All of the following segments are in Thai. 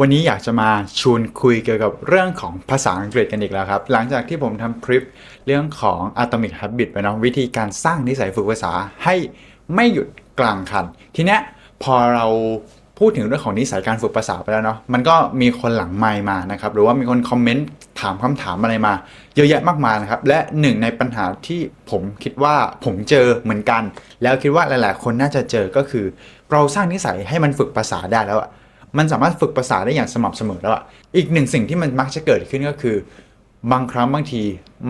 วันนี้อยากจะมาชวนคุยเกี่ยวกับเรื่องของภาษาอังกฤษกันอีกแล้วครับ หลังจากที่ผมทำคลิปเรื่องของ Atomic Habit ไปเนาะวิธีการสร้างนิสัยฝึกภาษาให้ไม่หยุดกลางคัน ทีเนี้ยพอเราพูดถึงเรื่องของนิสัยการฝึกภาษาไปแล้วเนาะมันก็มีคนหลังไมมานะครับ หรือว่ามีคนคอมเมนต์ถามคำถามอะไรมา เยอะแยะมากมายนะครับ และหนึ่งในปัญหาที่ผมคิดว่าผมเจอเหมือนกัน แล้วคิดว่าหลาย ๆ คนน่าจะเจอก็คือ เราสร้างนิสัยให้มันฝึกภาษาได้แล้วอะ มันสามารถฝึกภาษาได้อย่างสม่ำเสมอแล้วอะอีกหนึ่งสิ่งที่มันมักจะเกิดขึ้นก็คือ บางครั้งบางที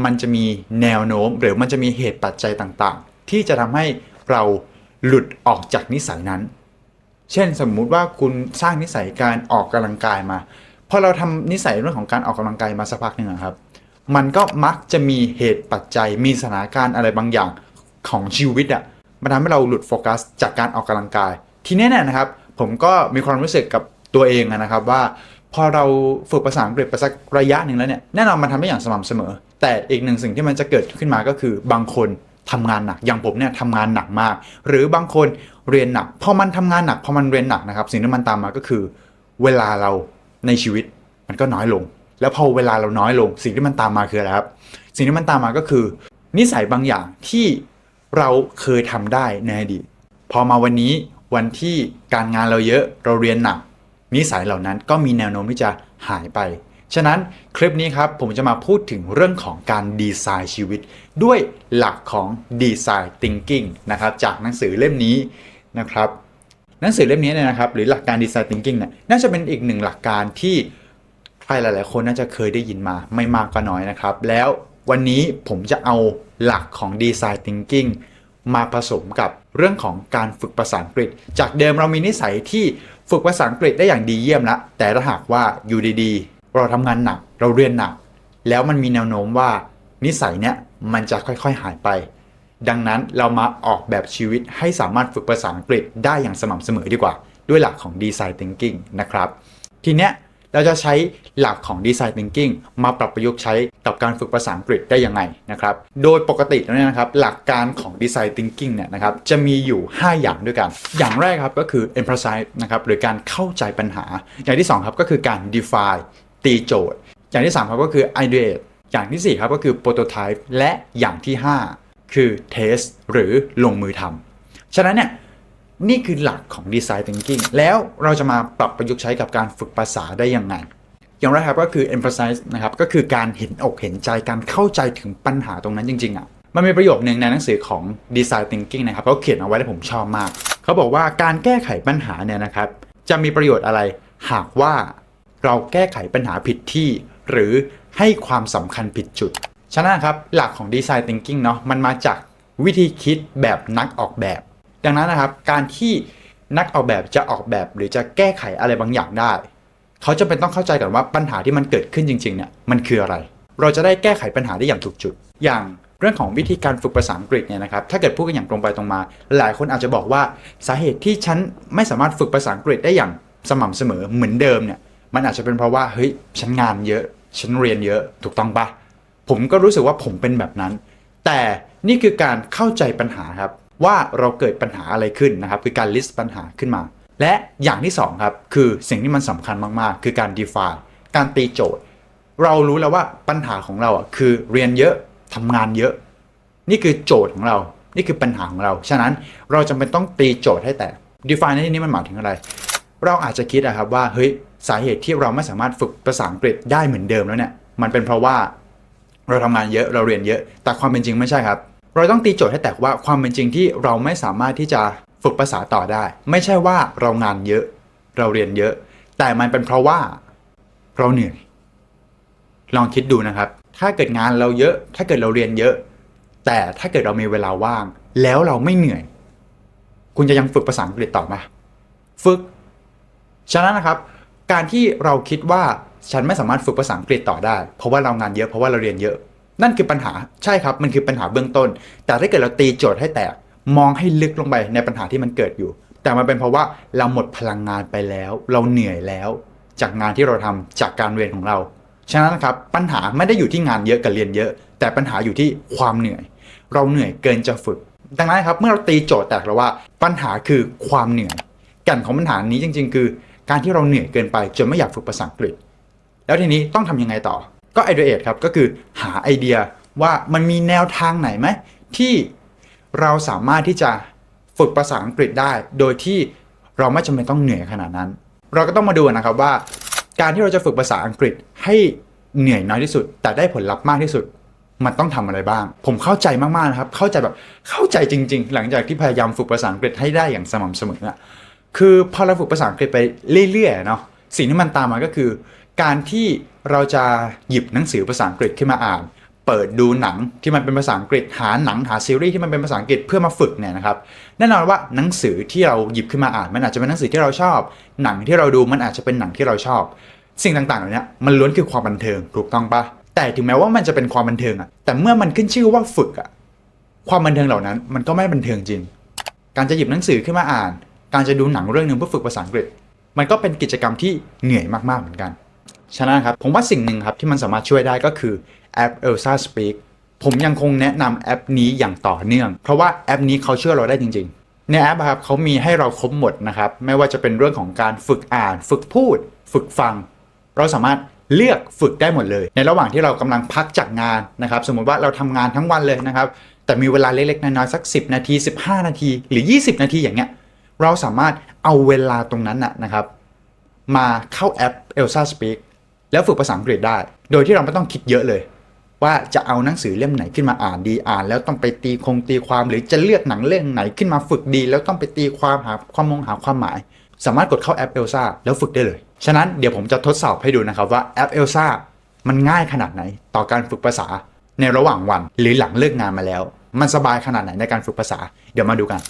มันจะมีแนวโน้ม หรือมันจะมีเหตุปัจจัยต่างๆ ที่จะทำให้เราหลุดออกจากนิสัยนั้น เช่นสมมุติว่าคุณสร้างนิสัยการออกกำลังกายมาพอเราทำนิสัยเรื่องของการออกกำลังกายมาสักพักหนึ่งครับ มันก็มักจะมีเหตุปัจจัย มีสถานการณ์อะไรบางอย่างของชีวิตอะมันทำให้เราหลุดโฟกัสจากการออกกำลังกาย ทีนี้เนี่ยนะครับ ผมก็มีความรู้สึกกับตัวเองนะครับว่า พอเราฝึกภาษาอังกฤษไปสักระยะหนึ่งแล้วเนี่ยแน่นอนมันทำได้อย่างสม่ำเสมอ แต่อีกหนึ่งสิ่งที่มันจะเกิดขึ้นมาก็คือบางคนทำงานหนักอย่างผมเนี่ยทำงานหนักมาก หรือบางคนเรียนหนักพอมันทำงานหนักพอมันเรียนหนักนะครับ สิ่งที่มันตามมาก็คือ เวลาเราในชีวิตมันก็น้อยลง แล้วพอเวลาเราน้อยลง สิ่งที่มันตามมาคืออะไรครับ สิ่งที่มันตามมาก็คือ นิสัยบางอย่างที่เราเคยทำได้ในอดีตพอมาวันนี้ วันที่การงานเราเยอะเราเรียนหนัก นิสัยเหล่านั้นก็มีแนวโน้มที่จะหายไป ฉะนั้นคลิปนี้ครับผมจะมาพูดถึงเรื่องของการดีไซน์ชีวิต ด้วยหลักของ Design Thinking นะครับจากหนังสือเล่มนี้นะครับหนังสือเล่มนี้เนี่ยนะครับหรือหลักการ Design Thinking เนี่ยน่าจะเป็นอีกหนึ่งหลักการที่ใครหลาย ๆ คนน่าจะเคยได้ยินมาไม่มากก็น้อยนะครับ แล้ววันนี้ผมจะเอาหลักของ Design Thinking มาผสมกับเรื่องของการฝึกภาษาอังกฤษ จากเดิมเรามีนิสัยที่ฝึกภาษาอังกฤษได้อย่างดีเยี่ยมแล้วแต่ถ้าหากว่าอยู่ดีๆ เราทำงานหนักเราเรียนหนัก แล้วมันมีแนวโน้มว่านิสัยเนี้ยมันจะค่อยๆหายไป ดังนั้นเรามาออกแบบชีวิตให้สามารถฝึกภาษาอังกฤษได้อย่างสม่ำเสมอดีกว่า ด้วยหลักของ Design Thinking นะครับ ทีเนี้ย เราจะใช้หลักของ Design Thinking มาปรับประยุกต์ใช้กับการฝึกภาษาอังกฤษได้ยังไงนะครับ โดยปกติแล้วเนี่ยนะครับหลักการของ Design Thinking เนี่ยนะครับจะมีอยู่ 5 อย่างด้วยกัน อย่างแรกครับก็คือ emphasize นะครับหรือการเข้าใจปัญหา อย่างที่ 2 ครับก็คือการ define ตีโจทย์ อย่างที่ 3 ครับก็คือ ideate อย่างทีสี่4 ครับก็คือ prototype และอย่างที่ 5 คือ test หรือลงมือทำฉะนั้นเนี่ย นี่คือหลักของ Design Thinking แล้วเราจะมาปรับประยุกต์ใช้กับการฝึกภาษาได้ยังไง อย่างแรกครับก็คือ emphasize นะครับก็คือการเห็นอกเห็นใจการเข้าใจถึงปัญหาตรงนั้นจริงๆอะมันมีประโยคนึงในหนังสือของ Design Thinking นะครับเขาเขียนเอาไว้แล้วผมชอบมาก เขาบอกว่าการแก้ไขปัญหาเนี่ยนะครับจะมีประโยชน์อะไร หากว่าเราแก้ไขปัญหาผิดที่ หรือให้ความสำคัญผิดจุดฉะนั้นครับหลักของ Design Thinking เนาะมันมาจากวิธีคิดแบบนักออกแบบ ดังนั้นนะครับการที่นักออกแบบจะออกแบบหรือจะแก้ไขอะไรบางอย่างได้ เขาจะเป็นต้องเข้าใจก่อนว่าปัญหาที่มันเกิดขึ้นจริงๆเนี่ยมันคืออะไร เราจะได้แก้ไขปัญหาได้อย่างถูกจุด อย่างเรื่องของวิธีการฝึกภาษาอังกฤษเนี่ยนะครับถ้าเกิดพูดกันอย่างตรงไปตรงมา หลายคนอาจจะบอกว่าสาเหตุที่ฉันไม่สามารถฝึกภาษาอังกฤษได้อย่างสม่ำเสมอเหมือนเดิมเนี่ยมันอาจจะเป็นเพราะว่าเฮ้ยฉันงานเยอะ ฉันเรียนเยอะถูกต้องปะผมก็รู้สึกว่าผมเป็นแบบนั้น แต่นี่คือการเข้าใจปัญหาครับ ว่าเราเกิดปัญหาอะไรขึ้นนะครับคือการ list ปัญหาขึ้นมา และอย่างที่สองครับคือสิ่งที่มันสำคัญมากๆ คือการ define การตีโจทย์ เรารู้แล้วว่าปัญหาของเราอะคือเรียนเยอะทำงานเยอะ นี่คือโจทย์ของเรา นี่คือปัญหาของเรา ฉะนั้นเราจำเป็นต้องตีโจทย์ให้แตก define ในที่นี้มันหมายถึงอะไร เราอาจจะคิดอะครับว่าเฮ้ยสาเหตุที่เราไม่สามารถฝึกภาษาอังกฤษได้เหมือนเดิมแล้วเนี่ยมันเป็นเพราะว่าเราทำงานเยอะเราเรียนเยอะ แต่ความเป็นจริงไม่ใช่ครับ เราต้องตีโจทย์ให้แตกว่าความเป็นจริงที่เราไม่สามารถที่จะฝึกภาษาต่อได้ ไม่ใช่ว่าเรางานเยอะ เราเรียนเยอะ แต่มันเป็นเพราะว่าเราเหนื่อย ลองคิดดูนะครับ ถ้าเกิดงานเราเยอะ ถ้าเกิดเราเรียนเยอะ แต่ถ้าเกิดเรามีเวลาว่าง แล้วเราไม่เหนื่อย คุณจะยังฝึกภาษาอังกฤษต่อไหมฝึก ฉะนั้นนะครับ การที่เราคิดว่าฉันไม่สามารถฝึกภาษาอังกฤษต่อได้ เพราะว่าเรางานเยอะ เพราะว่าเราเรียนเยอะ นั่นคือปัญหาใช่ครับมันคือปัญหาเบื้องต้น แต่ถ้าเกิดเราตีโจทย์ให้แตกมองให้ลึกลงไปในปัญหาที่มันเกิดอยู่ แต่มันเป็นเพราะว่าเราหมดพลังงานไปแล้ว เราเหนื่อยแล้ว จากงานที่เราทำจากการเรียนของเราฉะนั้นนะครับปัญหาไม่ได้อยู่ที่งานเยอะกับเรียนเยอะ แต่ปัญหาอยู่ที่ความเหนื่อย เราเหนื่อยเกินจะฝึก ดังนั้นครับเมื่อเราตีโจทย์แตกแล้วว่าปัญหาคือความเหนื่อยแก่นของปัญหานี้จริง ๆ คือ การที่เราเหนื่อยเกินไปจนไม่อยากฝึกภาษาอังกฤษ แล้วทีนี้ต้องทำยังไงต่อ ก็ ideate ครับก็คือหาไอเดียว่ามันมีแนวทางไหนไหมที่เราสามารถที่จะฝึกภาษาอังกฤษได้ โดยที่เราไม่จำเป็นต้องเหนื่อยขนาดนั้น เราก็ต้องมาดูนะครับว่า การที่เราจะฝึกภาษาอังกฤษให้เหนื่อยน้อยที่สุด แต่ได้ผลลัพธ์มากที่สุด มันต้องทำอะไรบ้าง ผมเข้าใจมากๆนะครับ เข้าใจแบบเข้าใจจริง ๆ หลังจากที่พยายามฝึกภาษาอังกฤษให้ได้อย่างสม่ำเสมออะคือพอเราฝึกภาษาอังกฤษไปเรื่อยๆเนาะสิ่งที่มันตามมาก็คือ การที่ เราจะหยิบหนังสือภาษาอังกฤษขึ้นมาอ่าน เปิดดูหนังที่มันเป็นภาษาอังกฤษหาหนังหาซีรีส์ที่มันเป็นภาษาอังกฤษเพื่อมาฝึกเนี่ยนะครับแน่นอนว่าหนังสือที่เราหยิบขึ้นมาอ่านมันอาจจะเป็นหนังสือที่เราชอบ หนังที่เราดูมันอาจจะเป็นหนังที่เราชอบ สิ่งต่างๆเหล่านี้มันล้วนคือความบันเทิงถูกต้องปะแต่ถึงแม้ว่ามันจะเป็นความบันเทิงอะแต่เมื่อมันขึ้นชื่อว่าฝึกอะความบันเทิงเหล่านั้นมันก็ไม่บันเทิงจริง การจะหยิบหนังสือขึ้นมาอ่าน การจะดูหนังเรื่องหนึ่งเพื่อฝึกภาษาอังกฤษ มันก็เป็นกิจกรรมที่เหนื่อยมากๆเหมือนกัน ฉะนั้นครับผมว่าสิ่งหนึ่งครับที่มันสามารถช่วยได้ก็คือแอป Elsa Speak ผมยังคงแนะนำแอปนี้อย่างต่อเนื่อง เพราะว่าแอปนี้เขาเชื่อเราได้จริง ๆ ในแอปครับเขามีให้เราครบหมดนะครับไม่ว่าจะเป็นเรื่องของการฝึกอ่าน ฝึกพูด ฝึกฟัง เราสามารถเลือกฝึกได้หมดเลย ในระหว่างที่เรากำลังพักจากงานนะครับ สมมุติว่าเราทำงานทั้งวันเลยนะครับ แต่มีเวลาเล็กๆน้อยๆสัก 10 นาที 15 นาที หรือ 20 นาทีอย่างเงี้ยเราสามารถเอาเวลาตรงนั้นนะนะครับ มาเข้าแอป Elsa Speak แล้วฝึกภาษาอังกฤษได้ โดยที่เราไม่ต้องคิดเยอะเลย ว่าจะเอาหนังสือเล่มไหนขึ้นมาอ่านดีอ่าน แล้วต้องไปตีคงตีความหรือจะเลือกหนังเรื่องไหนขึ้นมาฝึกดี แล้วต้องไปตีความหาความมงหาความหมาย สามารถกดเข้าแอป Elsa แล้วฝึกได้เลย ฉะนั้นเดี๋ยวผมจะทดสอบให้ดูนะครับว่าแอป Elsa มันง่ายขนาดไหนต่อการฝึกภาษาในระหว่างวันหรือหลังเลิกงานมาแล้ว มันสบายขนาดไหนในการฝึกภาษา เดี๋ยวมาดูกัน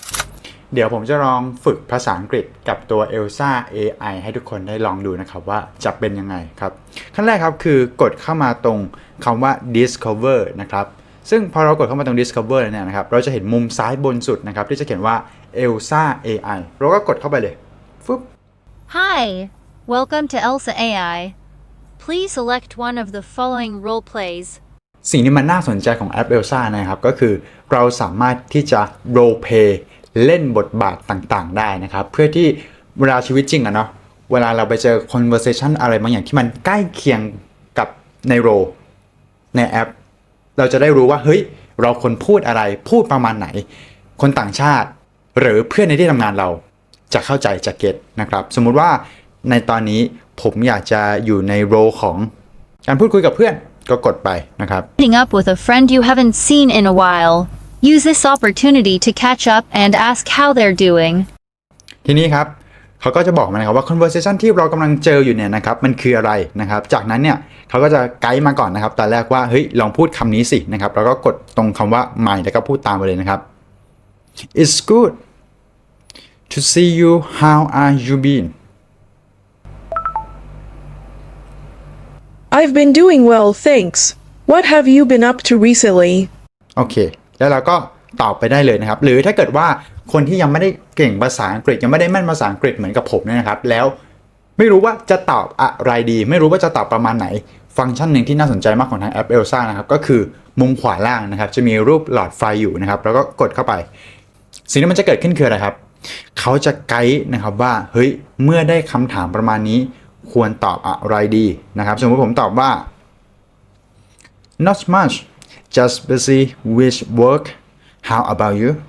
เดี๋ยวผมจะลองฝึกภาษาอังกฤษกับตัว Elsa AI ให้ทุกคนได้ลองดูนะครับว่าจะเป็นยังไงครับ ขั้นแรกครับคือกดเข้ามาตรงคำว่า discover นะครับ ซึ่งพอเรากดเข้ามาตรง discover เนี่ยนะครับ เราจะเห็นมุมซ้ายบนสุดนะครับ ที่จะเขียนว่า Elsa AI เราก็กดเข้าไปเลยฟึบ Hi, welcome to Elsa AI. Please select one of the following role plays. สิ่งที่มันน่าสนใจของแอป Elsa นะครับ ก็คือเราสามารถที่จะ role play เล่นบทบาทต่างๆ ได้นะครับ เพื่อที่เวลาชีวิตจริงอะเนาะเวลาเราไปเจอ conversation อะไรบางอย่างที่มันใกล้เคียงกับในโรในแอป เราจะได้รู้ว่าเฮ้ยเราควรพูดอะไรพูดประมาณไหน คนต่างชาติ หรือเพื่อนในที่ทำงานเราจะเข้าใจจะเก็ตนะครับ สมมุติว่าในตอนนี้ผมอยากจะอยู่ในโรของการพูดคุยกับเพื่อนก็กดไปนะครับ Meeting up with a friend you haven't seen in a while. Use this opportunity to catch up and ask how they're doing. ทีนี้ครับเขาก็จะบอกมานะครับว่า conversation ที่เรากำลังเจออยู่เนี่ยนะครับมันคืออะไรนะครับ จากนั้นเนี่ยเขาก็จะไกด์มาก่อนนะครับตอนแรกว่าเฮ้ยลองพูดคำนี้สินะครับแล้วก็กดตรงคำว่า my แล้วก็พูดตามไปเลยนะครับ It's good to see you how are you been I've been doing well, thanks. What have you been up to recently? โอเค แล้วเราก็ตอบไปได้เลยนะครับ หรือถ้าเกิดว่าคนที่ยังไม่ได้เก่งภาษาอังกฤษยังไม่ได้แม่นภาษาอังกฤษเหมือนกับผมเนี่ยนะครับ แล้วไม่รู้ว่าจะตอบอะไรดี ไม่รู้ว่าจะตอบประมาณไหน ฟังก์ชันหนึ่งที่น่าสนใจมากของทางแอป Elsa นะครับก็คือมุมขวาล่างนะครับ จะมีรูปหลอดไฟอยู่นะครับ แล้วก็กดเข้าไป สิ่งที่มันจะเกิดขึ้นคืออะไรครับเขาจะไกด์นะครับว่าเฮ้ยเมื่อได้คำถามประมาณนี้ ควรตอบอะไรดีนะครับ สมมติผมตอบว่า not much just busy with work how about you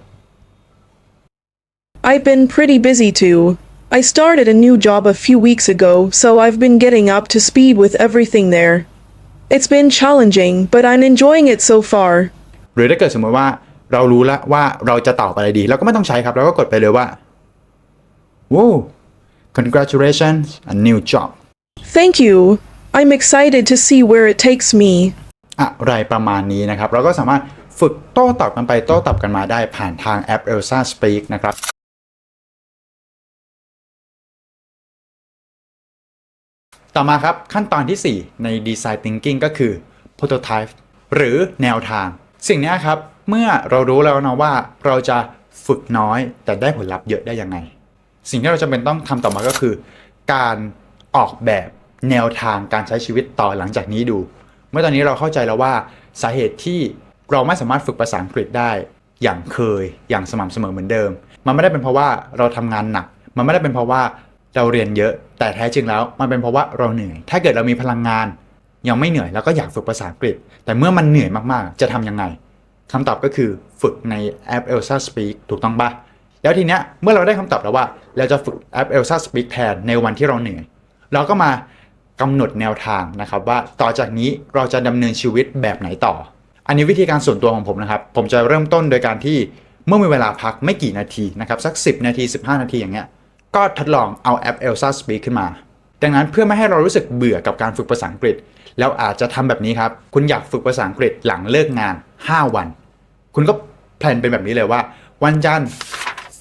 I've been pretty busy too. I started a new job a few weeks ago, so I've been getting up to speed with everything there. It's been challenging, but I'm enjoying it so far. หรือถ้าเกิดสมมติว่าเรารู้แล้วว่าเราจะตอบอะไรดี เราก็ไม่ต้องใช้ครับ เราก็กดไปเลยว่า wow congratulations a new job Thank you. I'm excited to see where it takes me. อะไรประมาณนี้นะครับเราก็สามารถฝึกโต้ตอบกันไปโต้ตอบกันมาได้ผ่านทางแอป Elsa Speak นะครับต่อมาครับขั้นตอนที่ 4 ใน Design Thinking ก็คือ Prototype หรือแนวทาง สิ่งนี้ครับ เมื่อเรารู้แล้วนะว่าเราจะฝึกน้อยแต่ได้ผลลัพธ์เยอะได้ยังไง สิ่งที่เราจำเป็นต้องทำต่อมาก็คือ การออกแบบแนวทางการใช้ชีวิตต่อหลังจากนี้ดู เมื่อตอนนี้เราเข้าใจแล้วว่าสาเหตุที่เราไม่สามารถฝึกภาษาอังกฤษได้อย่างเคยอย่างสม่ำเสมอเหมือนเดิม มันไม่ได้เป็นเพราะว่าเราทำงานหนัก มันไม่ได้เป็นเพราะว่าเราเรียนเยอะแต่แท้จริงแล้ว มันเป็นเพราะว่าเราเหนื่อย ถ้าเกิดเรามีพลังงาน ยังไม่เหนื่อยเราก็อยากฝึกภาษาอังกฤษ แต่เมื่อมันเหนื่อยมากๆ จะทำยังไงคำตอบก็คือฝึกในแอป Elsa Speak ถูกต้องปะแล้วทีเนี้ยเมื่อเราได้คำตอบแล้วว่า เราจะฝึกแอป Elsa Speak แทนในวันที่เราเหนื่อย เราก็มา กำหนดแนวทางนะครับว่าต่อจากนี้เราจะดำเนินชีวิตแบบไหนต่อ อันนี้วิธีการส่วนตัวของผมนะครับ ผมจะเริ่มต้นโดยการที่เมื่อมีเวลาพักไม่กี่นาทีนะครับสัก 10 นาที 15 นาทีอย่างเงี้ยก็ทดลองเอาแอป Elsa Speak ขึ้นมา ดังนั้นเพื่อไม่ให้เรารู้สึกเบื่อกับการฝึกภาษาอังกฤษ แล้วอาจจะทำแบบนี้ครับ คุณอยากฝึกภาษาอังกฤษหลังเลิกงาน 5 วัน คุณก็แพลนเป็นแบบนี้เลยว่า วันจันทร์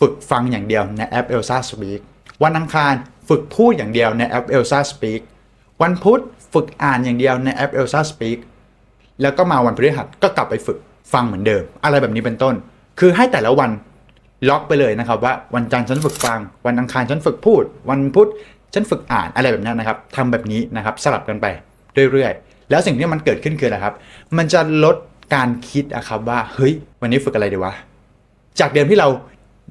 ฝึกฟังอย่างเดียวในแอป Elsa Speak วันอังคารฝึกพูดอย่างเดียวในแอป Elsa Speak วันพุธฝึกอ่านอย่างเดียวในแอป Elsa Speak แล้วก็มาวันพฤหัสก็กลับไปฝึกฟังเหมือนเดิม อะไรแบบนี้เป็นต้น คือให้แต่ละวันล็อกไปเลยนะครับว่าวันจันทร์ฉันฝึกฟัง วันอังคารฉันฝึกพูด วันพุธฉันฝึกอ่านอะไรแบบนี้นะครับทำแบบนี้นะครับสลับกันไปเรื่อยๆ แล้วสิ่งที่มันเกิดขึ้นคืออะไรครับ มันจะลดการคิดอะครับว่าเฮ้ย วันนี้ฝึกอะไรดีวะจากเดิมที่เรา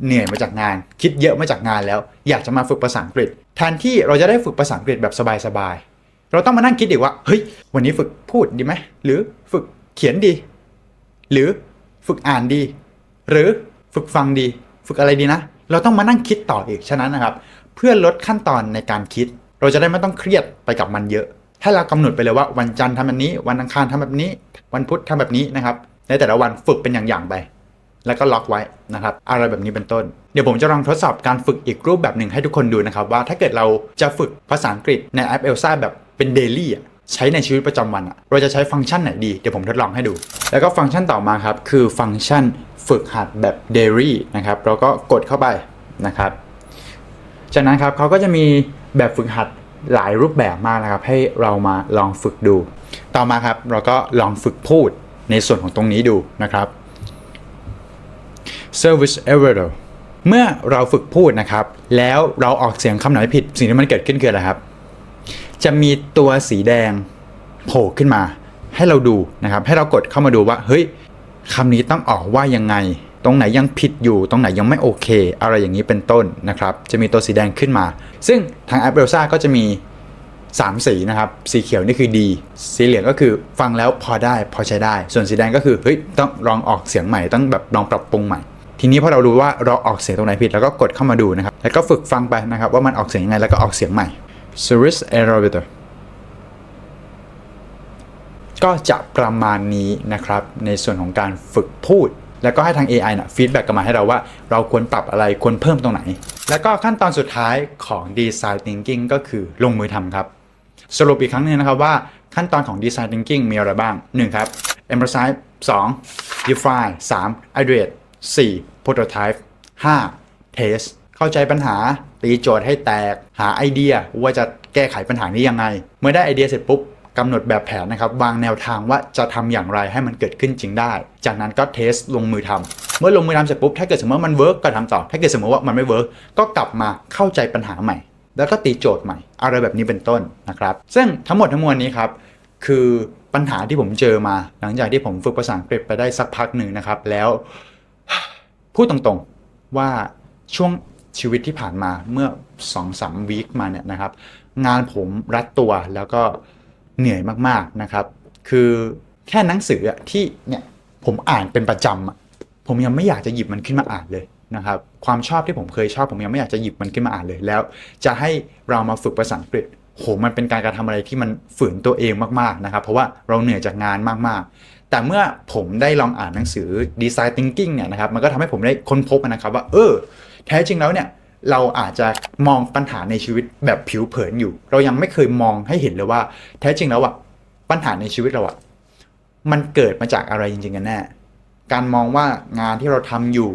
เหนื่อยมาจากงาน คิดเยอะมาจากงานแล้ว อยากจะมาฝึกภาษาอังกฤษแทนที่เราจะได้ฝึกภาษาอังกฤษแบบสบายๆ เราต้องมานั่งคิดอีกว่าเฮ้ยวันนี้ฝึกพูดดีไหมหรือฝึกเขียนดี หรือฝึกอ่านดี หรือฝึกฟังดี ฝึกอะไรดีนะ เราต้องมานั่งคิดต่ออีกฉะนั้นนะครับ เพื่อลดขั้นตอนในการคิด เราจะได้ไม่ต้องเครียดไปกับมันเยอะ ถ้าเรากำหนดไปเลยว่าวันจันทร์ทำแบบนี้ วันอังคารทำแบบนี้ วันพุธทำแบบนี้นะครับ ในแต่ละวันฝึกเป็นอย่างๆไปแล้วก็ล็อกไว้นะครับอะไรแบบนี้เป็นต้น เดี๋ยวผมจะลองทดสอบการฝึกอีกรูปแบบหนึ่งให้ทุกคนดูนะครับ ว่าถ้าเกิดเราจะฝึกภาษาอังกฤษในแอป Elsa แบบ เป็นเดลี่อะใช้ในชีวิตประจำวันอะเราจะใช้ฟังก์ชันไหนดี เดี๋ยวผมทดลองให้ดู แล้วก็ฟังก์ชันต่อมาครับ คือฟังก์ชันฝึกหัดแบบ daily นะครับเราก็กดเข้าไปนะครับ จากนั้นครับเขาก็จะมีแบบฝึกหัดหลายรูปแบบมากนะครับ ให้เรามาลองฝึกดู ต่อมาครับเราก็ลองฝึกพูดในส่วนของตรงนี้ดูนะครับ service error เมื่อเราฝึกพูดนะครับ แล้วเราออกเสียงคำไหนผิด สิ่งที่มันเกิดขึ้นคืออะไรครับ จะมีตัวสีแดงโผล่ขึ้นมา ให้เราดูนะครับ ให้เรากดเข้ามาดูว่า เฮ้ยคำนี้ต้องออกว่ายังไง ตรงไหนยังผิดอยู่ ตรงไหนยังไม่โอเค อะไรอย่างนี้เป็นต้นนะครับ จะมีตัวสีแดงขึ้นมา ซึ่งทางแอปเบลซ่าก็จะมี 3 สีนะครับ สีเขียวนี่คือดี สีเหลืองก็คือฟังแล้วพอได้พอใช้ได้ ส่วนสีแดงก็คือ เฮ้ย ต้องลองออกเสียงใหม่ ต้องแบบลองปรับปรุงใหม่ทีนี้พอเรารู้ว่าเราออกเสียงตรงไหนผิดเราก็กดเข้ามาดูนะครับ แล้วก็ฝึกฟังไปนะครับ ว่ามันออกเสียงยังไงแล้วก็ออกเสียงใหม่ service error ก็จะประมาณนี้นะครับ ในส่วนของการฝึกพูด แล้วก็ให้ทาง AI นะฟีดแบ็กกลับมาให้เราว่า เราควรปรับอะไรควรเพิ่มตรงไหน แล้วก็ขั้นตอนสุดท้ายของ Design Thinking ก็คือลงมือทำครับ สรุปอีกครั้งหนึงนะครับว่าขั้นตอนของ Design Thinking มีอะไรบ้าง 1 ครับ Emphasize 2 Define 3 Iterate 4 Prototype 5 Test เข้าใจปัญหา ตีโจทย์ให้แตกหาไอเดียว่าจะแก้ไขปัญหานี้ยังไง เมื่อได้ไอเดียเสร็จปุ๊บกำหนดแบบแผนนะครับ วางแนวทางว่าจะทำอย่างไรให้มันเกิดขึ้นจริงได้ จากนั้นก็เทสลงมือทำเมื่อลงมือทำเสร็จปุ๊บ ถ้าเกิดสมมติว่ามันเวิร์กก็ทำต่อ ถ้าเกิดสมมติว่ามันไม่เวิร์กก็กลับมาเข้าใจปัญหาใหม่ แล้วก็ตีโจทย์ใหม่ อะไรแบบนี้เป็นต้นนะครับ ซึ่งทั้งหมดทั้งมวลนี้ครับคือปัญหาที่ผมเจอมา หลังจากที่ผมฝึกภาษาอังกฤษไปได้สักพักหนึ่งนะครับ แล้วพูดตรงๆว่าช่วง ชีวิตที่ผ่านมาเมื่อ2องสามวีคมาเนี่ยนะครับ งานผมรัดตัวแล้วก็เหนื่อยมากๆนะครับ คือแค่หนังสืออะที่เนี่ยผมอ่านเป็นประจำผมยังไม่อยากจะหยิบมันขึ้นมาอ่านเลยนะครับความชอบที่ผมเคยชอบผมยังไม่อยากจะหยิบมันขึ้นมาอ่านเลยแล้ว จะให้เรามาฝึกภาษาอังกฤษโหมันเป็นการกระทำอะไรที่มันฝืนตัวเองมากๆนะครับ เพราะว่าเราเหนื่อยจากงานมากๆ แต่เมื่อผมได้ลองอ่านหนังสือ Design Thinking เนี่ยนะครับมันก็ทำให้ผมได้ค้นพบนะครับว่าเออ แท้จริงแล้วเนี่ยเราอาจจะมองปัญหาในชีวิตแบบผิวเผินอยู่ เรายังไม่เคยมองให้เห็นเลยว่า แท้จริงแล้วอะปัญหาในชีวิตเราอะมันเกิดมาจากอะไรจริงๆกันแน่ การมองว่างานที่เราทำอยู่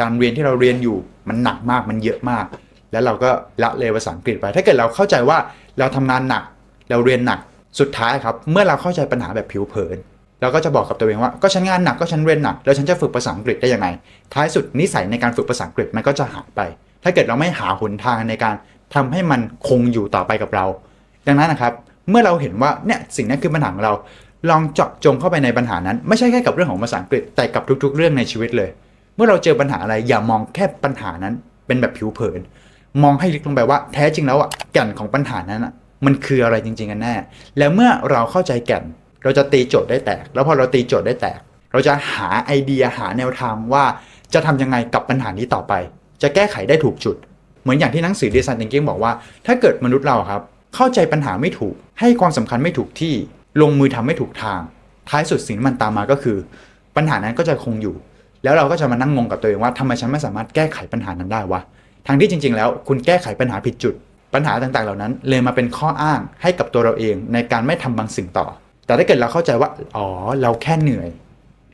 การเรียนที่เราเรียนอยู่ มันหนักมากมันเยอะมาก แล้วเราก็ละเลยภาษาอังกฤษไป ถ้าเกิดเราเข้าใจว่าเราทำงานหนัก เราเรียนหนักสุดท้ายครับ เมื่อเราเข้าใจปัญหาแบบผิวเผิน เราก็จะบอกกับตัวเองว่าก็ฉันงานหนักก็ฉันเรียนหนักแล้วฉันจะฝึกภาษาอังกฤษได้ยังไง ท้ายสุดนิสัยในการฝึกภาษาอังกฤษมันก็จะหายไป ถ้าเกิดเราไม่หาหนทางในการทำให้มันคงอยู่ต่อไปกับเรา ดังนั้นนะครับ เมื่อเราเห็นว่าเนี่ยสิ่งนั้คือปัญหาของเรา ลองเจาะจงเข้าไปในปัญหานั้น ไม่ใช่แค่กับเรื่องของภาษาอังกฤษแต่กับทุก ๆ เรื่องในชีวิตเลย เมื่อเราเจอปัญหาอะไรอย่ามองแค่ปัญหานั้น เป็นแบบผิวเผิน มองให้ลึกลงไปว่าแท้จริงแล้วอะแก่นของปัญหานั้นอะมันคืออะไรจริงๆกันแน่ แล้วเมื่อเราเข้าใจแก่น เราจะตีโจทย์ได้แตก แล้วพอเราตีโจทย์ได้แตก เราจะหาไอเดียหาแนวทางว่าจะทำยังไงกับปัญหานี้ต่อไป จะแก้ไขได้ถูกจุด เหมือนอย่างที่หนังสือ Design Thinking บอกว่า ถ้าเกิดมนุษย์เราครับเข้าใจปัญหาไม่ถูก ให้ความสำคัญไม่ถูกที่ลงมือทำไม่ถูกทาง ท้ายสุดสิ่งที่มันตามมาก็คือ ปัญหานั้นก็จะคงอยู่ แล้วเราก็จะมานั่งงงกับตัวเองว่าทำไมฉันไม่สามารถแก้ไขปัญหานั้นได้วะทั้งที่จริง ๆ แล้วคุณแก้ไขปัญหาผิดจุด ปัญหาต่างๆ เหล่านั้นเลยมาเป็นข้ออ้างให้กับตัวเราเองในการไม่ทำบางสิ่งต่อ แต่ถ้าเกิดเราเข้าใจว่าอ๋อเราแค่เหนื่อย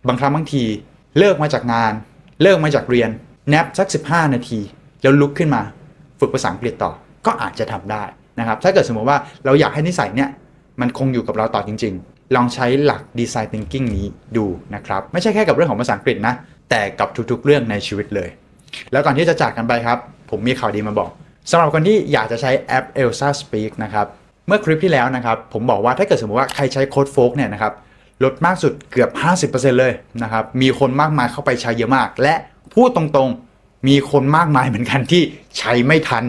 บางครั้งบางทีเลิกมาจากงาน เลิกมาจากเรียนแนบสัก 15 นาที แล้วลุกขึ้นมา ฝึกภาษาอังกฤษต่อก็อาจจะทำได้นะครับถ้าเกิดสมมติว่าเราอยากให้นิสัยเนี่ยมันคงอยู่กับเราต่อจริง ๆ ลองใช้หลัก Design Thinking นี้ดูนะครับไม่ใช่แค่กับเรื่องของภาษาอังกฤษนะแต่กับทุกๆ เรื่องในชีวิตเลย แล้วก่อนที่จะจากกันไปครับ ผมมีข่าวดีมาบอกสำหรับคนที่อยากจะใช้แอป Elsa Speak นะครับ เมื่อคลิปที่แล้วนะครับผมบอกว่าถ้าเกิดสมมติว่าใครใช้โค้ดโฟกเนี่ยนะครับลดมากสุดเกือบ 50%เลยนะครับมีคนมากมายเข้าไปใช้เยอะมาก และพูดตรงๆมีคนมากมายเหมือนกันที่ใช้ไม่ทัน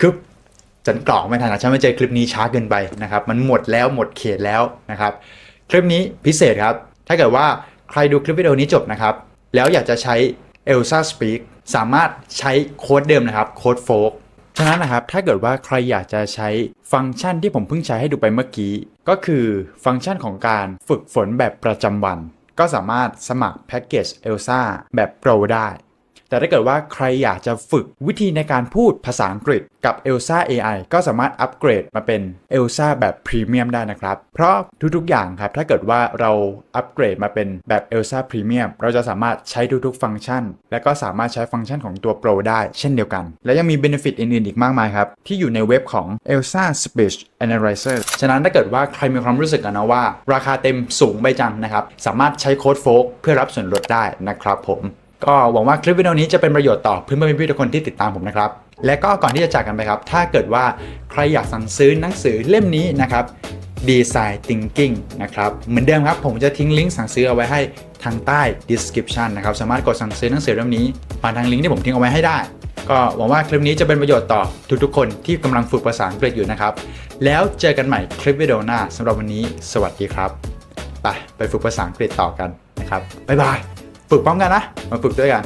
คือฉันกรอกไม่ทันอะฉันไม่เจอคลิปนี้ช้าเกินไปนะครับมันหมดแล้วหมดเขตแล้วนะครับคลิปนี้พิเศษครับ ถ้าเกิดว่าใครดูคลิปวิดีโอนี้จบนะครับแล้วอยากจะใช้ Elsa Speak สามารถใช้โค้ดเดิมนะครับโค้ดโฟก ฉะนั้นนะครับถ้าเกิดว่าใครอยากจะใช้ฟังก์ชันที่ผมเพิ่งใช้ให้ดูไปเมื่อกี้ ก็คือฟังก์ชันของการฝึกฝนแบบประจำวัน ก็สามารถสมัครแพ็กเกจ Elsa แบบโปรได้ แต่ถ้าเกิดว่าใครอยากจะฝึกวิธีในการพูดภาษาอังกฤษกับ Elsa AI ก็สามารถอัปเกรดมาเป็น Elsa แบบพรีเมียมได้นะครับ เพราะทุกๆอย่างครับ ถ้าเกิดว่าเราอัปเกรดมาเป็นแบบ Elsa Premium เราจะสามารถใช้ทุกๆฟังก์ชัน และก็สามารถใช้ฟังก์ชันของตัว Pro ได้เช่นเดียวกัน และยังมี Benefit อื่นๆอีกมากมายครับ ที่อยู่ในเว็บของ Elsa Speech Analyzer ฉะนั้นถ้าเกิดว่าใครมีความรู้สึกนะว่า ราคาเต็มสูงไปจังนะครับสามารถใช้โค้ดโฟกเพื่อรับส่วนลดได้นะครับผม ก็หวังว่าคลิปวิดีโอนี้จะเป็นประโยชน์ต่อเพื่อนๆพี่ๆทุกคนที่ติดตามผมนะครับ และก็ก่อนที่จะจากกันไปครับ ถ้าเกิดว่าใครอยากสั่งซื้อหนังสือเล่มนี้นะครับ Design Thinking นะครับ เหมือนเดิมครับ ผมจะทิ้งลิงก์สั่งซื้อเอาไว้ให้ทางใต้ description นะครับ สามารถกดสั่งซื้อหนังสือเล่มนี้ผ่านทางลิงก์ที่ผมทิ้งเอาไว้ให้ได้ ก็หวังว่าคลิปนี้จะเป็นประโยชน์ต่อทุกๆ คนที่กำลังฝึกภาษาอังกฤษอยู่นะครับ แล้วเจอกันใหม่คลิปวิดีโอหน้าสำหรับวันนี้ สวัสดีครับ ไปไปฝึกภาษาอังกฤษต่อกันนะครับบ๊ายบาย ฝึกพร้อมกันนะมาฝึกด้วยกัน